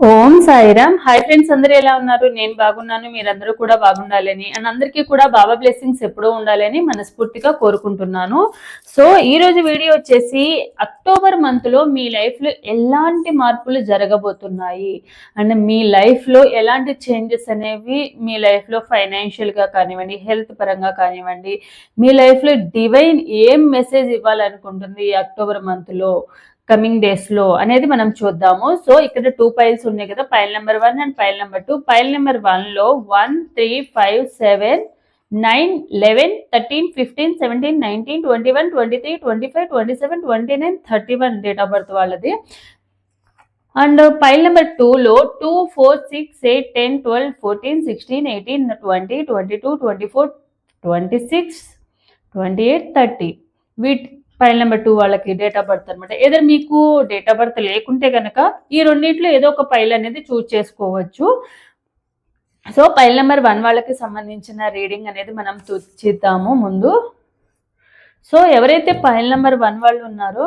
ఓం Sairam. Hi friends అందరూ ఎలా ఉన్నారు? నేను బాగున్నాను మీరందరూ కూడా బాగుండాలని. అండ్ అందరికీ కూడా బాబా బ్లెస్సింగ్స్ ఎప్పుడూ ఉండాలని మనస్ఫూర్తిగా కోరుకుంటున్నాను. సో ఈ రోజు వీడియో వచ్చేసి అక్టోబర్ మంత్లో మీ లైఫ్లో ఎలాంటి మార్పులు జరగబోతున్నాయి? అండ్ మీ లైఫ్లో ఎలాంటి చేంజెస్ అనేవి మీ లైఫ్లో ఫైనాన్షియల్గా కానివ్వండి హెల్త్ పరంగా కానివ్వండి మీ లైఫ్లో డివైన్ ఏం మెసేజ్ ఇవ్వాలనుకుంటుంది ఈ అక్టోబర్ మంత్లో కమింగ్ డేస్లో అనేది మనం చూద్దాము. సో ఇక్కడ టూ పైల్స్ ఉన్నాయి కదా pile number one and pile number two pile number వన్లో one three five seven nine eleven thirteen fifteen seventeen nineteen twenty one twenty three twenty five twenty seven twenty nine thirty one date of birth వాళ్ళది. And pile number టూలో two four six eight ten twelve fourteen sixteen eighteen twenty twenty two twenty four twenty six twenty eight thirty వీటి file number two వాళ్ళకి date of birth అనమాట ఏదో మీకు date of birth లేకుంటే కనుక ఈ రెండింటిలో ఏదో ఒక పైల్ అనేది చూజ్ చేసుకోవచ్చు. సో పైల్ నెంబర్ వన్ వాళ్ళకి సంబంధించిన రీడింగ్ అనేది మనం చూచిద్దాము ముందు. సో ఎవరైతే ఫైల్ నెంబర్ వన్ వాళ్ళు ఉన్నారో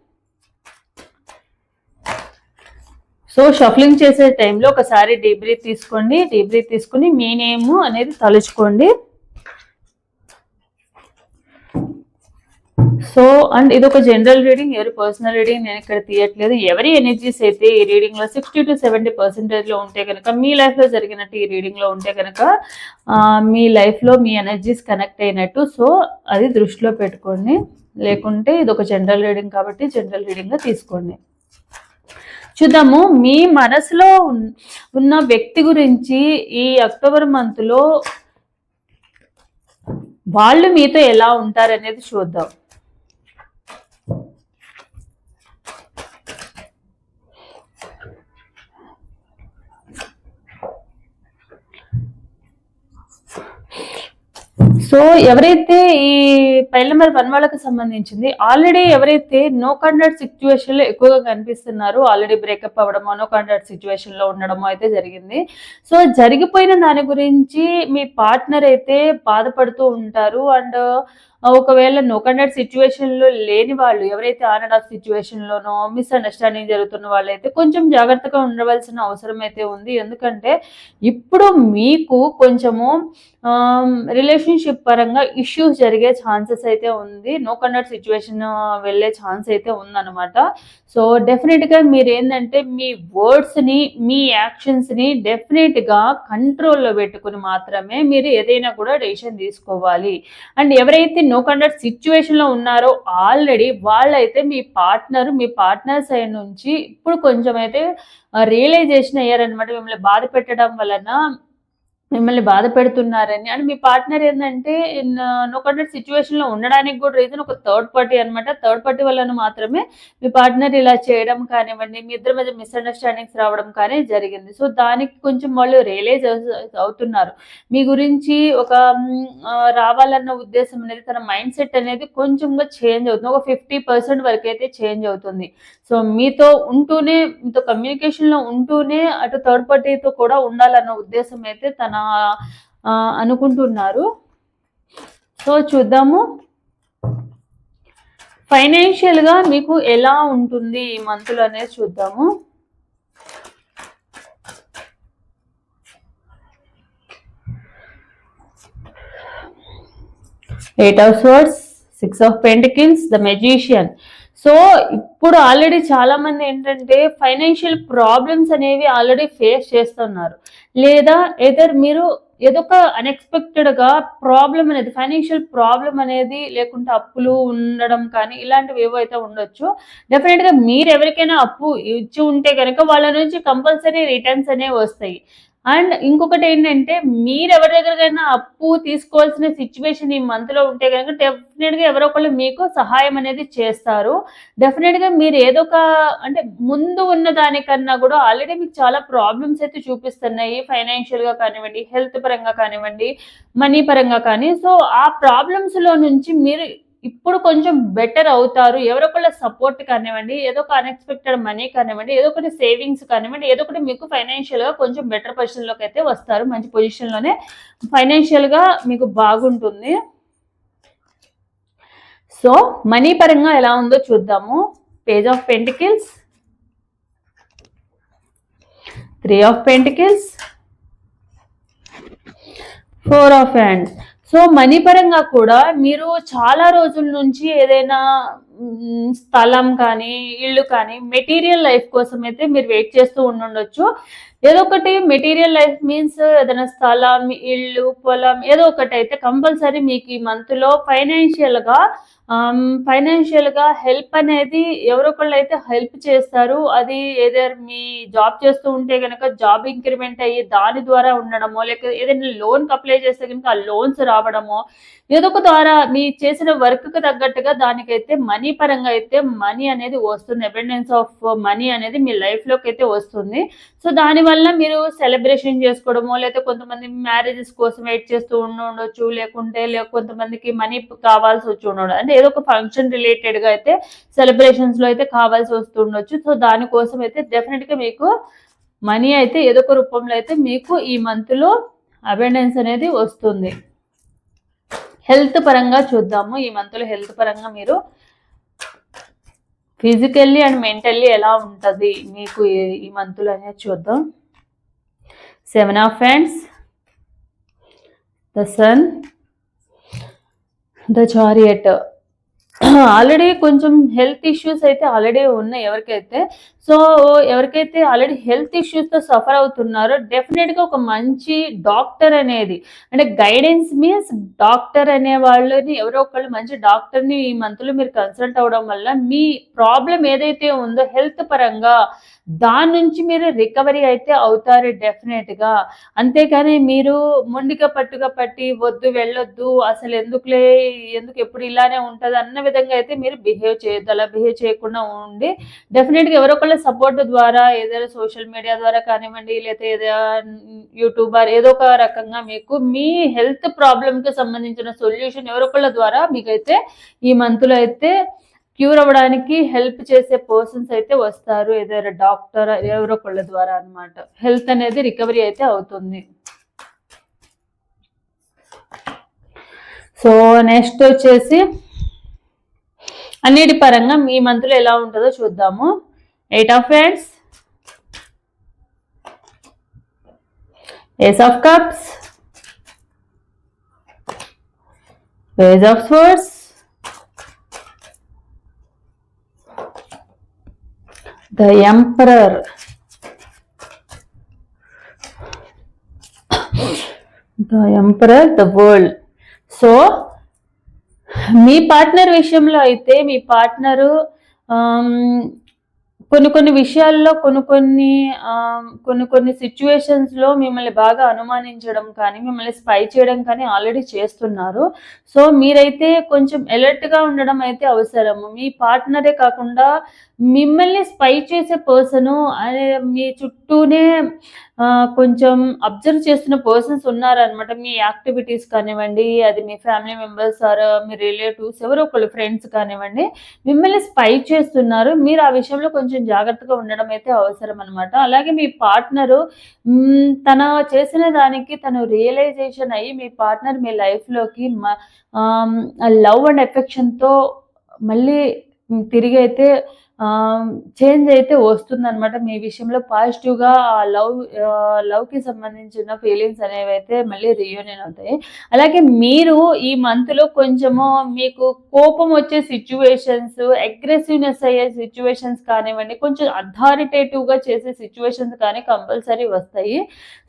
సో షఫ్లింగ్ చేసే టైంలో ఒకసారి డీప్ బ్రీత్ తీసుకోండి. డీప్ బ్రీత్ తీసుకుని మీ నేమ్ అనేది తలుచుకోండి. సో అండ్ ఇది ఒక జనరల్ రీడింగ్. ఎవరి పర్సనల్ రీడింగ్ నేను ఇక్కడ తీయట్లేదు. ఎవరి ఎనర్జీస్ అయితే ఈ రీడింగ్లో సిక్స్టీ టు సెవెంటీ పర్సెంటేజ్లో ఉంటే కనుక మీ లైఫ్లో జరిగినట్టు ఈ రీడింగ్లో ఉంటే కనుక మీ లైఫ్లో మీ ఎనర్జీస్ కనెక్ట్ అయినట్టు. సో అది దృష్టిలో పెట్టుకోండి. లేకుంటే ఇది ఒక జనరల్ రీడింగ్ కాబట్టి జనరల్ రీడింగ్గా తీసుకోండి. చూద్దాము. మీ మనసులో ఉన్న వ్యక్తి గురించి ఈ అక్టోబర్ మంత్లో వాళ్ళు మీతో ఎలా ఉంటారనేది చూద్దాం. సో ఎవరైతే ఈ పైల్ నెంబర్ వన్ వాళ్ళకి సంబంధించింది ఆల్రెడీ ఎవరైతే నో కాంటాక్ట్ సిచ్యువేషన్లో ఎక్కువగా కనిపిస్తున్నారో ఆల్రెడీ బ్రేకప్ అవ్వడమో నో కాంటాక్ట్ సిచ్యువేషన్లో ఉండడమో అయితే జరిగింది. సో జరిగిపోయిన దాని గురించి మీ పార్ట్నర్ అయితే బాధపడుతూ ఉంటారు. అండ్ ఒకవేళ నో కండక్ట్ సిచ్యువేషన్లో లేని వాళ్ళు ఎవరైతే ఆన్ అండ్ ఆఫ్ సిచ్యువేషన్ లోనో మిస్అండర్స్టాండింగ్ జరుగుతున్న వాళ్ళైతే కొంచెం జాగ్రత్తగా ఉండవలసిన అవసరం అయితే ఉంది. ఎందుకంటే ఇప్పుడు మీకు కొంచెము రిలేషన్షిప్ పరంగా ఇష్యూస్ జరిగే ఛాన్సెస్ అయితే ఉంది. నో కండక్ట్ సిచ్యువేషన్ వెళ్ళే ఛాన్స్ అయితే ఉందన్నమాట. సో డెఫినెట్గా మీరు ఏంటంటే మీ వర్డ్స్ని మీ యాక్షన్స్ని డెఫినెట్గా కంట్రోల్లో పెట్టుకుని మాత్రమే మీరు ఏదైనా కూడా డెసిషన్ తీసుకోవాలి. అండ్ ఎవరైతే నో కండక్ట్ సిచ్యువేషన్లో ఉన్నారో ఆల్రెడీ వాళ్ళైతే మీ పార్ట్నర్ మీ పార్ట్నర్ సైడ్ నుంచి ఇప్పుడు కొంచెం అయితే రియలైజేషన్ అయ్యారనమాట మిమ్మల్ని బాధ పెట్టడం వలన మిమ్మల్ని బాధ పెడుతున్నారని. అండ్ మీ పార్ట్నర్ ఏంటంటే నో కంటెంట్ సిచ్యువేషన్లో ఉండడానికి కూడా రీజన్ ఒక థర్డ్ పార్టీ అనమాట థర్డ్ పార్టీ వలన మాత్రమే మీ పార్ట్నర్ ఇలా చేయడం కానివ్వండి మీ ఇద్దరి మధ్య మిస్అండర్స్టాండింగ్స్ రావడం కానీ జరిగింది. సో దానికి కొంచెం వాళ్ళు రియలైజ్ అవుతున్నారు. మీ గురించి ఒక రావాలన్న ఉద్దేశం అనేది తన మైండ్ సెట్ అనేది కొంచెంగా చేంజ్ అవుతుంది. ఒక ఫిఫ్టీ పర్సెంట్ వరకు అయితే చేంజ్ అవుతుంది. సో మీతో ఉంటూనే మీతో కమ్యూనికేషన్లో ఉంటూనే అటు థర్డ్ పార్టీతో కూడా ఉండాలన్న ఉద్దేశం అయితే తన అనుకుంటున్నారు. సో చూద్దాము. ఫైనాన్షియల్గా మీకు ఎలా ఉంటుంది ఈ మంత్లో అనేది చూద్దాము. Eight of swords six of pentacles the magician so ఇప్పుడు ఆల్రెడీ చాలా మంది ఏంటంటే ఫైనాన్షియల్ ప్రాబ్లమ్స్ అనేవి ఆల్రెడీ ఫేస్ చేస్తున్నారు. లేదా ఏదర్ మీరు ఏదో ఒక అన్ఎక్స్పెక్టెడ్గా ప్రాబ్లం అనేది ఫైనాన్షియల్ ప్రాబ్లం అనేది లేకుంటే అప్పులు ఉండడం కానీ ఇలాంటివి ఏవో అయితే ఉండొచ్చు డెఫినెట్గా మీరు ఎవరికైనా అప్పు ఇచ్చి ఉంటే కనుక వాళ్ళ నుంచి కంపల్సరీ రిటర్న్స్ అనేవి వస్తాయి. అండ్ ఇంకొకటి ఏంటంటే మీరు ఎవరి దగ్గరకైనా అప్పు తీసుకోవాల్సిన సిచ్యువేషన్ ఈ మంత్లో ఉంటే కనుక డెఫినెట్గా ఎవరో ఒకళ్ళు మీకు సహాయం అనేది చేస్తారు. డెఫినెట్గా మీరు ఏదో ఒక అంటే ముందు ఉన్న దానికన్నా కూడా ఆల్రెడీ మీకు చాలా ప్రాబ్లమ్స్ అయితే చూపిస్తున్నాయి. ఫైనాన్షియల్గా కానివ్వండి హెల్త్ పరంగా కానివ్వండి మనీ పరంగా కానీ. సో ఆ ప్రాబ్లమ్స్లో నుంచి మీరు ఇప్పుడు కొంచెం బెటర్ అవుతారు. ఎవరొకళ్ళ సపోర్ట్ కానివ్వండి ఏదో ఒక అన్ఎక్స్పెక్టెడ్ మనీ కానివ్వండి ఏదో ఒకటి సేవింగ్స్ కానివ్వండి ఏదో ఒకటి మీకు ఫైనాన్షియల్గా కొంచెం బెటర్ పొజిషన్లోకి అయితే వస్తారు. మంచి పొజిషన్లోనే ఫైనాన్షియల్గా మీకు బాగుంటుంది. సో మనీ పరంగా ఎలా ఉందో చూద్దాము. Page of pentacles three of pentacles four of hands so money పరంగా కూడా మీరు చాలా రోజుల నుంచి ఏదైనా స్థలం కానీ ఇల్లు కానీ మెటీరియల్ లైఫ్ కోసం అయితే మీరు వెయిట్ చేస్తూ ఉండుండొచ్చు. ఏదో ఒకటి మెటీరియల్ లైఫ్ మీన్స్ ఏదైనా స్థలం ఇల్లు పొలం ఏదో ఒకటి అయితే కంపల్సరీ మీకు ఈ మంత్లో ఫైనాన్షియల్గా ఫైనాన్షియల్గా హెల్ప్ అనేది ఎవరొకళ్ళు అయితే హెల్ప్ చేస్తారు. అది ఏదైనా మీ జాబ్ చేస్తూ ఉంటే కనుక జాబ్ ఇంక్రిమెంట్ అయ్యి దాని ద్వారా ఉండడమో లేక ఏదైనా లోన్ అప్లై చేస్తే కనుక ఆ లోన్స్ రావడమో ఏదో ఒక ద్వారా మీ చేసిన వర్క్కి తగ్గట్టుగా దానికైతే మనీ మనీ పరంగా అయితే మనీ అనేది వస్తుంది. అబెండెన్స్ ఆఫ్ మనీ అనేది మీ లైఫ్లోకి అయితే వస్తుంది. సో దానివల్ల మీరు సెలబ్రేషన్ చేసుకోవడమో లేకపోతే కొంతమంది మ్యారేజెస్ కోసం వెయిట్ చేస్తూ ఉండవచ్చు ఉండొచ్చు లేకుంటే లేక కొంతమందికి మనీ కావాల్సి వచ్చి ఉండడం అంటే ఏదో ఒక ఫంక్షన్ రిలేటెడ్గా అయితే సెలబ్రేషన్స్లో అయితే కావాల్సి వస్తూ ఉండొచ్చు. సో దానికోసం అయితే డెఫినెట్గా మీకు మనీ అయితే ఏదో ఒక రూపంలో అయితే మీకు ఈ మంత్లో అబెండెన్స్ అనేది వస్తుంది. హెల్త్ పరంగా చూద్దాము. ఈ మంత్లో హెల్త్ పరంగా మీరు ఫిజికల్లీ అండ్ మెంటల్లీ ఎలా ఉంటుంది మీకు ఈ- మంత్లో అనేది చూద్దాం. Seven of hands the sun the chariot already కొంచెం హెల్త్ ఇష్యూస్ అయితే ఆల్రెడీ ఉన్నాయి ఎవరికైతే. సో ఎవరికైతే ఆల్రెడీ హెల్త్ ఇష్యూస్తో సఫర్ అవుతున్నారో డెఫినెట్గా ఒక మంచి డాక్టర్ అనేది అంటే గైడెన్స్ మీన్స్ డాక్టర్ అనే వాళ్ళని ఎవరో ఒకళ్ళు మంచి డాక్టర్ని ఈ మంత్లో మీరు కన్సల్ట్ అవ్వడం వల్ల మీ ప్రాబ్లం ఏదైతే ఉందో హెల్త్ పరంగా దాని నుంచి మీరు రికవరీ అయితే అవుతారు డెఫినెట్గా అంతేకాని మీరు మొండిగా పట్టుగా పట్టి వద్దు వెళ్ళొద్దు అసలు ఎందుకులే ఎందుకు ఎప్పుడు ఇలానే ఉంటుంది అన్న విధంగా అయితే మీరు బిహేవ్ చేయొద్దు. అలా బిహేవ్ చేయకుండా ఉండి డెఫినెట్గా ఎవరో ఒకళ్ళ సపోర్ట్ ద్వారా ఏదైనా సోషల్ మీడియా ద్వారా కానివ్వండి లేకపోతే ఏదైనా యూట్యూబర్ ఏదో ఒక రకంగా మీకు మీ హెల్త్ ప్రాబ్లంకి సంబంధించిన సొల్యూషన్ ఎవరో ఒకళ్ళ ద్వారా మీకైతే ఈ మంత్లో అయితే క్యూర్ అవ్వడానికి హెల్ప్ చేసే పర్సన్స్ అయితే వస్తారు. ఏదైనా డాక్టర్ ఎవరో ఒకళ్ళ ద్వారా అన్నమాట. హెల్త్ అనేది రికవరీ అయితే అవుతుంది. సో నెక్స్ట్ వచ్చేసి అన్నిటి పరంగా మీ మంత్లో ఎలా ఉంటుందో చూద్దాము. Eight of hands ace of cups page of swords the emperor the emperor the world so me partner విషయంలో అయితే మీ పార్ట్నరు um, కొన్ని కొన్ని విషయాల్లో కొన్ని కొన్ని um, కొన్ని కొన్ని సిచ్యువేషన్స్లో మిమ్మల్ని బాగా అనుమానించడం కానీ మిమ్మల్ని స్పై చేయడం కానీ ఆల్రెడీ చేస్తున్నారు. సో మీరైతే కొంచెం ఎలర్ట్గా ఉండడం అయితే అవసరము. మీ పార్ట్నరే కాకుండా మిమ్మల్ని స్పై చేసే పర్సన్ మీ చుట్టూనే కొంచెం అబ్జర్వ్ చేస్తున్న పర్సన్స్ ఉన్నారనమాట మీ యాక్టివిటీస్ కానివ్వండి అది మీ ఫ్యామిలీ మెంబర్స్ ఆర్ మీ రిలేటివ్స్ ఎవరో ఒకళ్ళు ఫ్రెండ్స్ కానివ్వండి మిమ్మల్ని స్పై చేస్తున్నారు. మీరు ఆ విషయంలో కొంచెం జాగ్రత్తగా ఉండడం అయితే అవసరం అనమాట అలాగే మీ పార్ట్నరు తన చేసిన దానికి తను రియలైజేషన్ అయ్యి మీ పార్ట్నర్ మీ లైఫ్లోకి లవ్ అండ్ ఎఫెక్షన్తో మళ్ళీ తిరిగి అయితే చేంజ్ అయితే వస్తుందన్నమాట. మీ విషయంలో పాజిటివ్గా ఆ లవ్ లవ్కి సంబంధించిన ఫీలింగ్స్ అనేవి అయితే మళ్ళీ రియూనియన్ అవుతాయి. అలాగే మీరు ఈ మంత్లో కొంచెము మీకు కోపం వచ్చే సిచ్యువేషన్స్ అగ్రెసివ్నెస్ అయ్యే సిచ్యువేషన్స్ కానివ్వండి కొంచెం అథారిటేటివ్గా చేసే సిచ్యువేషన్స్ కానీ కంపల్సరీ వస్తాయి.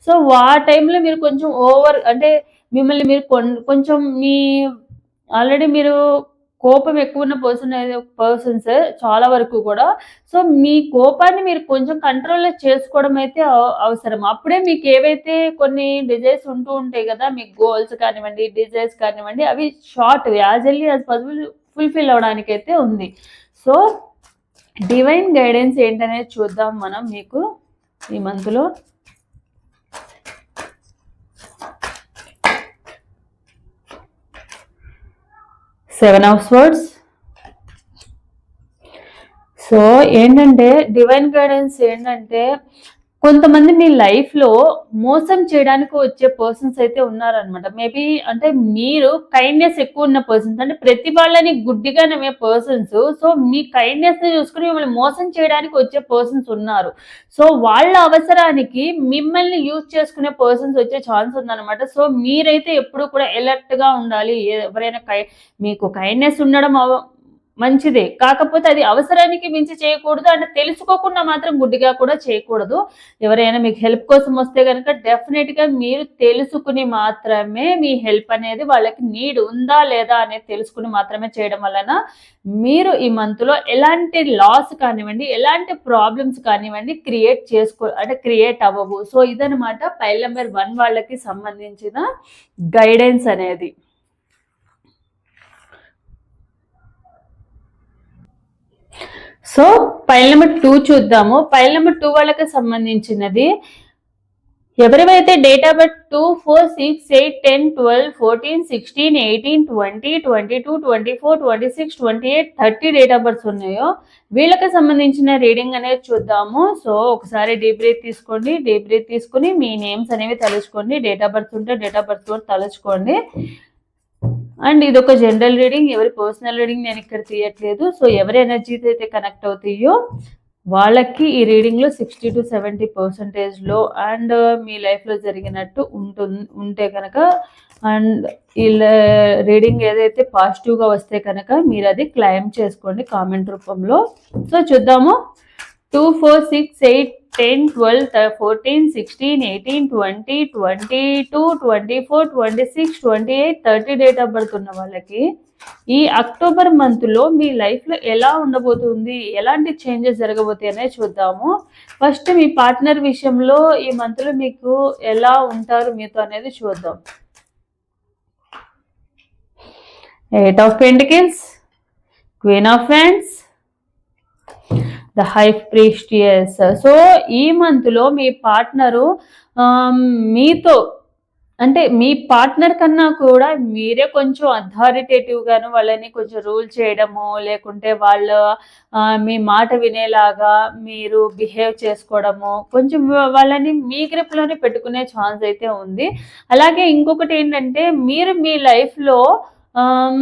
సో ఆ టైంలో మీరు కొంచెం ఓవర్ అంటే మిమ్మల్ని మీరు కొన్- కొంచెం మీ ఆల్రెడీ మీరు కోపం ఎక్కువ ఉన్న పర్సన్ పర్సన్స్ చాలా వరకు కూడా. సో మీ కోపాన్ని మీరు కొంచెం కంట్రోల్లో చేసుకోవడం అయితే అవసరం. అప్పుడే మీకు ఏవైతే కొన్ని డిజైర్స్ ఉంటూ ఉంటాయి కదా మీ గోల్స్ కానివ్వండి డిజైర్స్ కానివ్వండి అవి short as early as possible fulfil అవడానికి అయితే ఉంది. సో డివైన్ గైడెన్స్ ఏంటనేది చూద్దాం మనం మీకు ఈ మంత్లో సెవెన్ ఆఫ్ స్వర్డ్స్. సో ఏంటంటే డివైన్ గైడెన్స్ ఏంటంటే కొంతమంది మీ లైఫ్లో మోసం చేయడానికి వచ్చే పర్సన్స్ అయితే ఉన్నారనమాట మేబీ అంటే మీరు కైండ్నెస్ ఎక్కువ ఉన్న పర్సన్స్ అంటే ప్రతి వాళ్ళని గుడ్డిగా నమ్మే పర్సన్స్ సో మీ కైండ్నెస్ని చూసుకుని మిమ్మల్ని మోసం చేయడానికి వచ్చే పర్సన్స్ ఉన్నారు. సో వాళ్ళ అవసరానికి మిమ్మల్ని యూజ్ చేసుకునే పర్సన్స్ వచ్చే ఛాన్స్ ఉందన్నమాట. సో మీరైతే ఎప్పుడు కూడా ఎలర్ట్గా ఉండాలి. ఎవరైనా కై మీకు కైండ్నెస్ ఉండడం మంచిదే. కాకపోతే అది అవసరానికి మించి చేయకూడదు అంటే తెలుసుకోకుండా మాత్రం గుడ్డిగా కూడా చేయకూడదు. ఎవరైనా మీకు హెల్ప్ కోసం వస్తే కనుక డెఫినెట్గా మీరు తెలుసుకుని మాత్రమే మీ హెల్ప్ అనేది వాళ్ళకి నీడ్ ఉందా లేదా అనేది తెలుసుకుని మాత్రమే చేయడం వలన మీరు ఈ మంత్లో ఎలాంటి లాస్ కానివ్వండి ఎలాంటి ప్రాబ్లమ్స్ కానివ్వండి క్రియేట్ చేసుకో అంటే క్రియేట్ అవ్వవు. సో ఇదనమాట పైల్ నెంబర్ వన్ వాళ్ళకి సంబంధించిన గైడెన్స్ అనేది. సో ఫైల్ నెంబర్ టూ చూద్దాము. ఫైల్ నెంబర్ టూ వాళ్ళకి సంబంధించినది. ఎవరివైతే date of birth two four six eight ten twelve fourteen sixteen eighteen twenty twenty two twenty four twenty six twenty eight thirty date of births ఉన్నాయో వీళ్ళకి సంబంధించిన reading అనేది చూద్దాము. So ఒకసారి deep breath తీసుకోండి. Deep breath తీసుకుని మీ names అనేవి తలుచుకోండి. డేట్ ఆఫ్ బర్త్ ఉంటే డేట్ ఆఫ్ బర్త్ కూడా తలుచుకోండి. అండ్ ఇది ఒక జనరల్ రీడింగ్. ఎవరి పర్సనల్ రీడింగ్ నేను ఇక్కడ తీయట్లేదు. సో ఎవరి ఎనర్జీతో అయితే కనెక్ట్ అవుతాయో వాళ్ళకి ఈ రీడింగ్లో సిక్స్టీ టు సెవెంటీ పర్సంటేజ్లో అండ్ మీ లైఫ్లో జరిగినట్టు ఉంటుంది ఉంటే కనుక అండ్ ఈ రీడింగ్ ఏదైతే పాజిటివ్గా వస్తే కనుక మీరు అది క్లైమ్ చేసుకోండి కామెంట్ రూపంలో. సో చూద్దాము. Two four six eight ten twelve fourteen sixteen eighteen twenty twenty two twenty four twenty six twenty eight thirty date of birth ఉన్న వాళ్ళకి ఈ అక్టోబర్ మంత్లో మీ లైఫ్లో ఎలా ఉండబోతుంది? ఎలాంటి చేంజెస్ జరగబోతాయి అనేది చూద్దాము. ఫస్ట్ మీ పార్ట్నర్ విషయంలో ఈ మంత్లో మీకు ఎలా ఉంటారు మీతో అనేది చూద్దాం. Eight of pentacles queen of friends the high priestess so ఈ మంత్లో మీ పార్ట్నరు um, మీతో అంటే మీ పార్ట్నర్ కన్నా కూడా మీరే కొంచెం అథారిటేటివ్గాను వాళ్ళని కొంచెం రూల్ చేయడము లేకుంటే వాళ్ళ మీ మాట వినేలాగా మీరు బిహేవ్ చేసుకోవడము కొంచెం వాళ్ళని మీ గ్రిప్లోనే పెట్టుకునే ఛాన్స్ అయితే ఉంది. అలాగే ఇంకొకటి ఏంటంటే మీరు మీ లైఫ్లో um,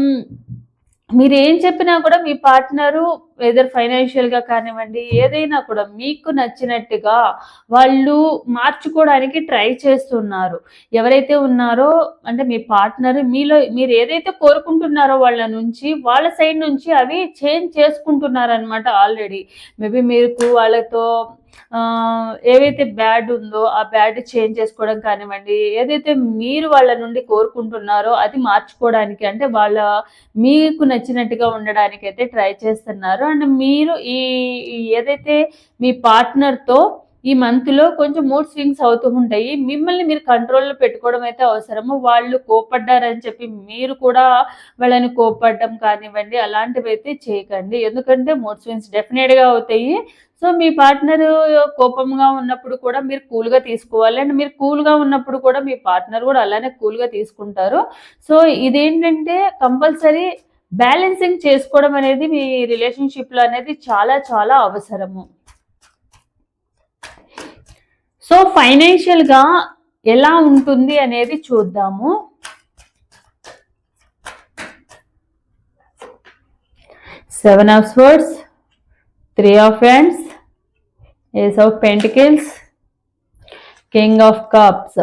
మీరు ఏం చెప్పినా కూడా మీ పార్ట్నరు ఏదర్ ఫైనాన్షియల్గా కానివ్వండి ఏదైనా కూడా మీకు నచ్చినట్టుగా వాళ్ళు మార్చుకోవడానికి ట్రై చేస్తున్నారు. ఎవరైతే ఉన్నారో అంటే మీ పార్ట్నర్ మీలో మీరు ఏదైతే కోరుకుంటున్నారో వాళ్ళ నుంచి వాళ్ళ సైడ్ నుంచి అవి చేంజ్ చేసుకుంటున్నారనమాట ఆల్రెడీ. మేబీ మీకు వాళ్ళతో ఆ, ఏవైతే బ్యాడ్ ఉందో ఆ బ్యాడ్ చేంజ్ చేసుకోవడం కానివ్వండి ఏదైతే మీరు వాళ్ళ నుండి కోరుకుంటున్నారో అది మార్చుకోవడానికి అంటే వాళ్ళ మీకు నచ్చినట్టుగా ఉండడానికి అయితే ట్రై చేస్తున్నారు. అండ్ మీరు ఈ ఈ ఏదైతే మీ పార్ట్నర్తో ఈ మంత్లో కొంచెం మూడ్ స్వింగ్స్ అవుతూ ఉంటాయి మిమ్మల్ని మీరు కంట్రోల్లో పెట్టుకోవడం అయితే అవసరము. వాళ్ళు కోపడ్డారని చెప్పి మీరు కూడా వాళ్ళని కోపడ్డం కానివ్వండి అలాంటివి అయితే చేయకండి. ఎందుకంటే మూడ్ స్వింగ్స్ డెఫినెట్గా అవుతాయి. సో మీ పార్ట్నర్ కోపంగా ఉన్నప్పుడు కూడా మీరు కూల్గా తీసుకోవాలి. అండ్ మీరు కూల్గా ఉన్నప్పుడు కూడా మీ పార్ట్నర్ కూడా అలానే కూల్గా తీసుకుంటారు. సో ఇదేంటంటే కంపల్సరీ బ్యాలెన్సింగ్ చేసుకోవడం అనేది మీ రిలేషన్షిప్లో అనేది చాలా చాలా అవసరము. సో ఫైనాన్షియల్గా ఎలా ఉంటుంది అనేది చూద్దాము. Seven of swords three of hands ace of pentacles king of cups.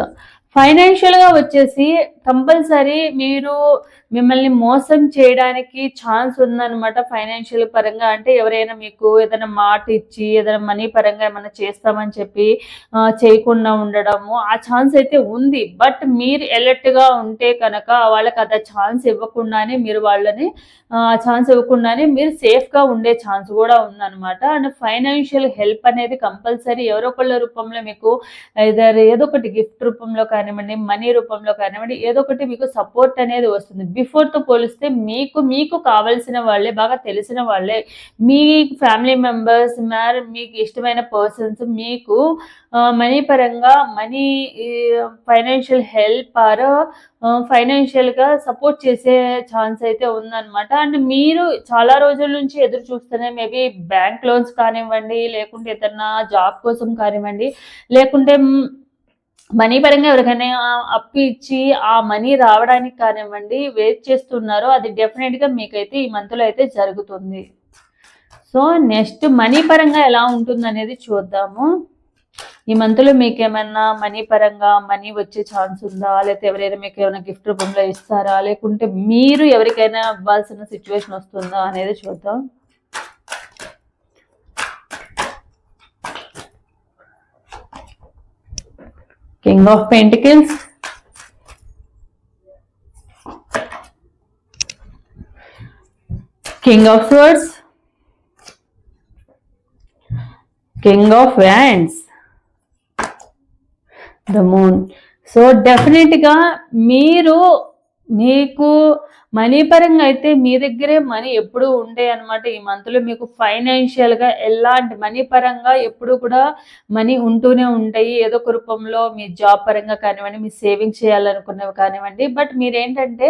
ఫైనాన్షియల్గా వచ్చేసి కంపల్సరీ మీరు మిమ్మల్ని మోసం చేయడానికి ఛాన్స్ ఉందన్నమాట ఫైనాన్షియల్ పరంగా. అంటే ఎవరైనా మీకు ఏదైనా మాట ఇచ్చి ఏదైనా మనీ పరంగా ఏమైనా చేస్తామని చెప్పి చేయకుండా ఉండడము ఆ ఛాన్స్ అయితే ఉంది. బట్ మీరు alert గా ఉంటే కనుక వాళ్ళకి అది ఛాన్స్ ఇవ్వకుండానే మీరు వాళ్ళని ఛాన్స్ ఇవ్వకుండానే మీరు సేఫ్గా గా ఉండే ఛాన్స్ కూడా ఉందన్నమాట. అండ్ ఫైనాన్షియల్ హెల్ప్ అనేది కంపల్సరీ ఎవరో ఒకళ్ళ రూపంలో మీకు ఏదో ఒకటి గిఫ్ట్ రూపంలో కానివ్వండి మనీ రూపంలో కానివ్వండి ఏదో ఒకటి మీకు సపోర్ట్ అనేది వస్తుంది. బిఫోర్తో పోలిస్తే మీకు మీకు కావలసిన వాళ్ళే బాగా తెలిసిన వాళ్ళే. మీ ఫ్యామిలీ మెంబర్స్ మరి మీకు ఇష్టమైన పర్సన్స్ మీకు మనీ పరంగా మనీ ఫైనాన్షియల్ హెల్ప్ ఆర్ ఫైనాన్షియల్గా సపోర్ట్ చేసే ఛాన్స్ అయితే ఉందన్నమాట. అండ్ మీరు చాలా రోజుల నుంచి ఎదురు చూస్తేనే మేబీ బ్యాంక్ లోన్స్ కానివ్వండి లేకుంటే ఏదన్నా జాబ్ కోసం కానివ్వండి లేకుంటే మనీ పరంగా ఎవరికైనా అప్పు ఇచ్చి ఆ మనీ రావడానికి కానివ్వండి వెయిట్ చేస్తున్నారో అది డెఫినెట్గా మీకైతే ఈ మంత్లో అయితే జరుగుతుంది. సో నెక్స్ట్ మనీ పరంగా ఎలా ఉంటుంది అనేది చూద్దాము. ఈ మంత్లో మీకు ఏమైనా మనీ పరంగా మనీ వచ్చే ఛాన్స్ ఉందా? లేకపోతే ఎవరైనా మీకు ఏమైనా గిఫ్ట్ రూపంలో ఇస్తారా? లేకుంటే మీరు ఎవరికైనా ఇవ్వాల్సిన సిచ్యువేషన్ వస్తుందా అనేది చూద్దాం. King of pentacles king of swords king of wands the moon so డెఫినెట్గా మీరు మీకు మనీ పరంగా అయితే మీ దగ్గరే మనీ ఎప్పుడు ఉండే అనమాట ఈ మంత్లో మీకు ఫైనాన్షియల్గా ఎలాంటి మనీ పరంగా ఎప్పుడు కూడా మనీ ఉంటూనే ఉంటాయి. ఏదో ఒక రూపంలో మీ జాబ్ పరంగా కానివ్వండి మీ సేవింగ్ చేయాలనుకున్నవి కానివ్వండి. బట్ మీరేంటంటే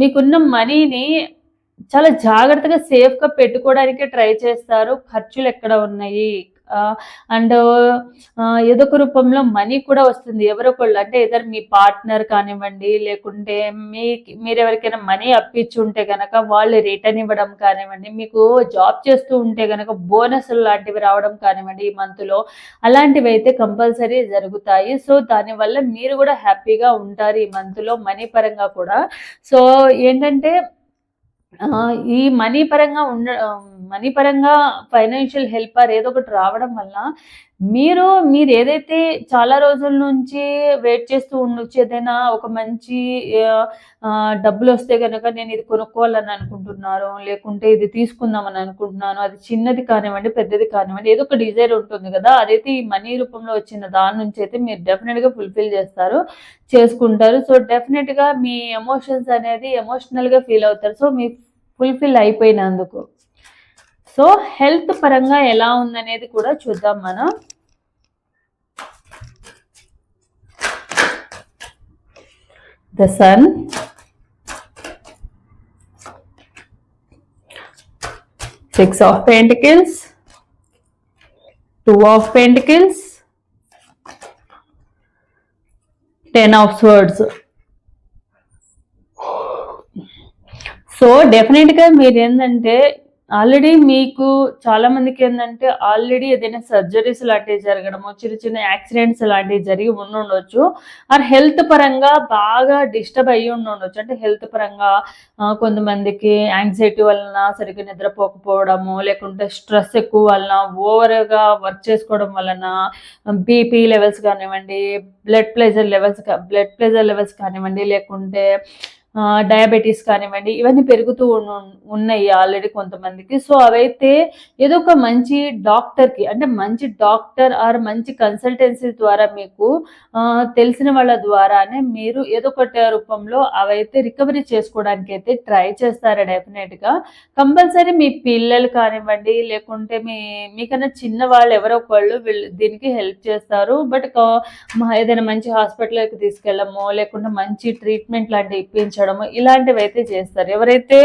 మీకున్న మనీని చాలా జాగ్రత్తగా సేఫ్గా పెట్టుకోవడానికి ట్రై చేస్తారు. ఖర్చులు ఎక్కడ ఉన్నాయి? అండ్ ఏదో ఒక రూపంలో మనీ కూడా వస్తుంది. ఎవరొకళ్ళు అంటే ఏదో మీ పార్ట్నర్ కానివ్వండి లేకుంటే మీ మీరు ఎవరికైనా మనీ అప్పించి ఉంటే కనుక వాళ్ళు రిటర్న్ ఇవ్వడం కానివ్వండి మీకు జాబ్ చేస్తూ ఉంటే కనుక బోనస్లు లాంటివి రావడం కానివ్వండి ఈ మంత్లో అలాంటివి అయితే కంపల్సరీ జరుగుతాయి. సో దానివల్ల మీరు కూడా హ్యాపీగా ఉంటారు ఈ మంత్లో మనీ పరంగా కూడా. సో ఏంటంటే ఈ మనీ పరంగా ఉండ మనీ పరంగా ఫైనాన్షియల్ హెల్పర్ ఏదో ఒకటి రావడం వల్ల మీరు మీరు ఏదైతే చాలా రోజుల నుంచి వెయిట్ చేస్తూ ఉండొచ్చు ఏదైనా ఒక మంచి డబ్బులు వస్తే కనుక నేను ఇది కొనుక్కోవాలని అనుకుంటున్నాను లేకుంటే ఇది తీసుకుందామని అనుకుంటున్నాను అది చిన్నది కానివ్వండి పెద్దది కానివ్వండి ఏదో ఒక డిజైర్ ఉంటుంది కదా అదైతే ఈ మనీ రూపంలో వచ్చిన దాని నుంచి అయితే మీరు డెఫినెట్గా ఫుల్ఫిల్ చేస్తారు చేసుకుంటారు. సో డెఫినెట్గా మీ ఎమోషన్స్ అనేది ఎమోషనల్గా ఫీల్ అవుతారు. సో మీ ఫుల్ఫిల్ అయిపోయినందుకు. సో హెల్త్ పరంగా ఎలా ఉందనేది కూడా చూద్దాం మనం. The sun six of pentacles two of pentacles ten of words so డెఫినెట్గా మీరు ఏంటంటే ఆల్రెడీ మీకు చాలా మందికి ఏంటంటే ఆల్రెడీ ఏదైనా సర్జరీస్ లాంటివి జరగడము చిన్న చిన్న యాక్సిడెంట్స్ లాంటివి జరిగి ఉండుండొచ్చు. ఆర్ హెల్త్ పరంగా బాగా డిస్టర్బ్ అయ్యి ఉండి ఉండొచ్చు అంటే హెల్త్ పరంగా కొంతమందికి యాంగ్జైటీ వలన సరిగ్గా నిద్రపోకపోవడము లేకుంటే స్ట్రెస్ ఎక్కువ వలన ఓవర్గా వర్క్ చేసుకోవడం వలన బీపీ లెవెల్స్ కానివ్వండి blood pressure levels blood pressure levels కానివ్వండి లేకుంటే డయాబెటీస్ కానివ్వండి ఇవన్నీ పెరుగుతూ ఉన్నాయి ఆల్రెడీ కొంతమందికి. సో అవైతే ఏదో ఒక మంచి డాక్టర్కి అంటే మంచి డాక్టర్ ఆర్ మంచి కన్సల్టెన్సీ ద్వారా మీకు తెలిసిన వాళ్ళ ద్వారానే మీరు ఏదో ఒకటి రూపంలో అవైతే రికవరీ చేసుకోవడానికి అయితే ట్రై చేస్తారు డెఫినెట్గా కంపల్సరీ మీ పిల్లలు కానివ్వండి లేకుంటే మీ మీకన్నా చిన్న వాళ్ళు ఎవరో ఒకళ్ళు వీళ్ళు దీనికి హెల్ప్ చేస్తారు. బట్ ఏదైనా మంచి హాస్పిటల్కి తీసుకెళ్ళము లేకుంటే మంచి ట్రీట్మెంట్ లాంటివి ఇప్పించడం ఇలాంటివి అయితే చేస్తారు. ఎవరైతే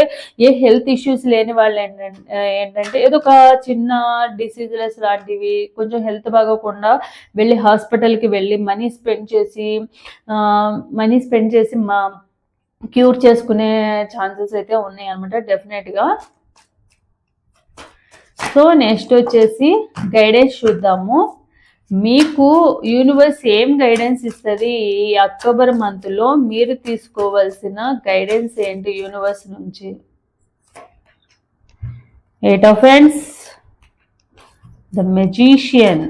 ఏ హెల్త్ ఇష్యూస్ లేని వాళ్ళు ఏంటంటే ఏంటంటే ఏదో ఒక చిన్న డిసీజెస్ లాంటివి కొంచెం హెల్త్ బాగోకుండా వెళ్ళి హాస్పిటల్కి వెళ్ళి మనీ స్పెండ్ చేసి మనీ స్పెండ్ చేసి మా క్యూర్ చేసుకునే ఛాన్సెస్ అయితే ఉన్నాయి అనమాట డెఫినెట్గా. సో నెక్స్ట్ వచ్చేసి గైడెన్స్ చూద్దాము. మీకు యూనివర్స్ ఏం గైడెన్స్ ఇస్తుంది? ఈ అక్టోబర్ మంత్లో మీరు తీసుకోవాల్సిన గైడెన్స్ ఏంటి యూనివర్స్ నుంచి? Eight of friends the magician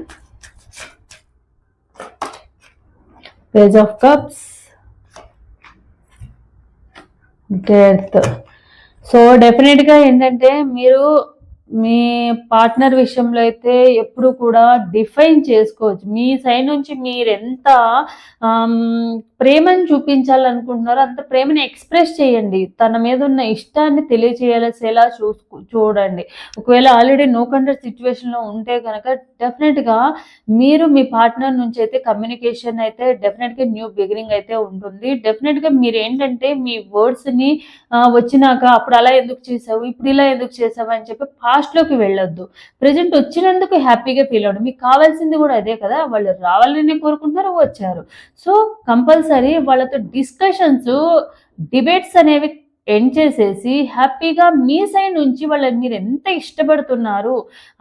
page of cups death so డెఫినెట్గా ఏంటంటే మీరు మీ పార్ట్నర్ విషయంలో అయితే ఎప్పుడు కూడా డిఫైన్ చేసుకోవచ్చు. మీ సైడ్ నుంచి మీరు ఎంత ప్రేమను చూపించాలనుకుంటున్నారో అంత ప్రేమని ఎక్స్ప్రెస్ చేయండి. తన మీద ఉన్న ఇష్టాన్ని తెలియచేయాల్సేలా చూసుకో చూడండి. ఒకవేళ ఆల్రెడీ నో కంటర్ సిచ్యువేషన్లో ఉంటే కనుక డెఫినెట్గా మీరు మీ పార్ట్నర్ నుంచి అయితే కమ్యూనికేషన్ అయితే డెఫినెట్గా న్యూ బిగినింగ్ అయితే ఉంటుంది. డెఫినెట్గా మీరు ఏంటంటే మీ వర్డ్స్ని వచ్చినాక అప్పుడు అలా ఎందుకు చేసావు ఇప్పుడు ఇలా ఎందుకు చేసావు అని చెప్పి పాస్ట్లోకి వెళ్ళొద్దు. ప్రజెంట్ వచ్చినందుకు హ్యాపీగా ఫీల్ అవ్వండి. మీకు కావాల్సింది కూడా అదే కదా. వాళ్ళు రావాలని కోరుకుంటున్నారు వచ్చారు. సో కంపల్సరీ వాళ్ళతో డిస్కషన్స్ డిబేట్స్ అనేవి ఎండ్ చేసేసి హ్యాపీగా మీ సైడ్ నుంచి వాళ్ళని మీరు ఎంత ఇష్టపడుతున్నారు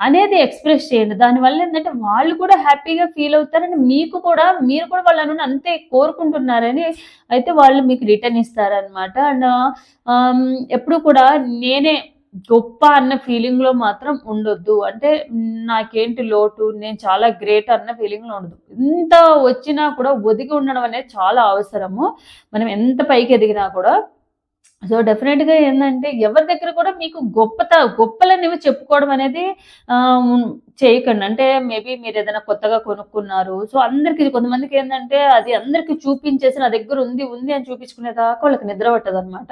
అనేది ఎక్స్ప్రెస్ చేయండి. దానివల్ల ఏంటంటే వాళ్ళు కూడా హ్యాపీగా ఫీల్ అవుతారని మీకు కూడా మీరు కూడా వాళ్ళను అంతే కోరుకుంటున్నారని అయితే వాళ్ళు మీకు రిటర్న్ ఇస్తారనమాట అండ్ ఎప్పుడు కూడా నేనే గొప్ప అన్న ఫీలింగ్లో మాత్రం ఉండొద్దు. అంటే నాకేంటి లోటు? నేను చాలా గ్రేట్ అన్న ఫీలింగ్లో ఉండదు ఎంత వచ్చినా కూడా ఒదిగి ఉండడం అనేది చాలా అవసరము. మనం ఎంత పైకి ఎదిగినా కూడా. సో డెఫినెట్గా ఏంటంటే ఎవరి దగ్గర కూడా మీకు గొప్పత గొప్పలనేవి చెప్పుకోవడం అనేది ఆ, చేయకండి. అంటే మేబీ మీరు ఏదైనా కొత్తగా కొనుక్కున్నారు. సో అందరికి కొంతమందికి ఏంటంటే అది అందరికి చూపించేసి నా దగ్గర ఉంది ఉంది అని చూపించుకునే దాకా వాళ్ళకి నిద్ర పట్టదు అనమాట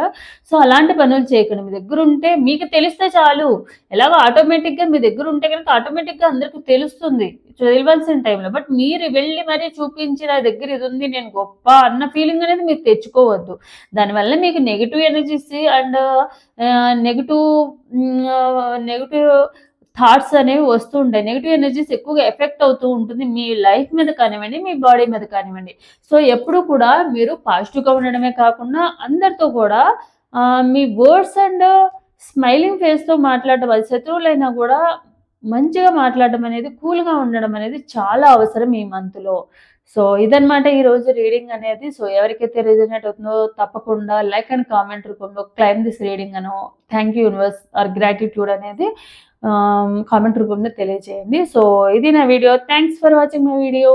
సో అలాంటి పనులు చేయకండి. మీ దగ్గర ఉంటే మీకు తెలిస్తే చాలు. ఎలాగో ఆటోమేటిక్గా మీ దగ్గర ఉంటే కనుక ఆటోమేటిక్గా అందరికి తెలుస్తుంది. తెలియాల్సిన టైంలో. బట్ మీరు వెళ్ళి మరీ చూపించి నా దగ్గర ఇది ఉంది నేను గొప్ప అన్న ఫీలింగ్ అనేది మీరు తెచ్చుకోవద్దు. దానివల్ల మీకు negative energies and negative negative thoughts అనేవి వస్తూ ఉంటాయి. నెగిటివ్ ఎనర్జీస్ ఎక్కువగా ఎఫెక్ట్ అవుతూ ఉంటుంది. మీ లైఫ్ మీద కానివ్వండి మీ బాడీ మీద కానివ్వండి. సో ఎప్పుడు కూడా మీరు పాజిటివ్గా ఉండడమే కాకుండా అందరితో కూడా మీ వర్డ్స్ అండ్ స్మైలింగ్ ఫేస్తో మాట్లాడటం అది శత్రువులైనా కూడా మంచిగా మాట్లాడడం అనేది కూల్గా ఉండడం అనేది చాలా అవసరం ఈ మంత్లో. సో ఇదనమాట ఈ రోజు రీడింగ్ అనేది. సో ఎవరికైతే రిజనేట్ అవుతుందో తప్పకుండా లైక్ అండ్ కామెంట్ రూపంలో క్లైమ్ దిస్ రీడింగ్ అనో. Thank you universe or gratitude అనేది. కామెంట్ రూపంలో తెలియజేయండి. సో ఇది నా video thanks for watching my video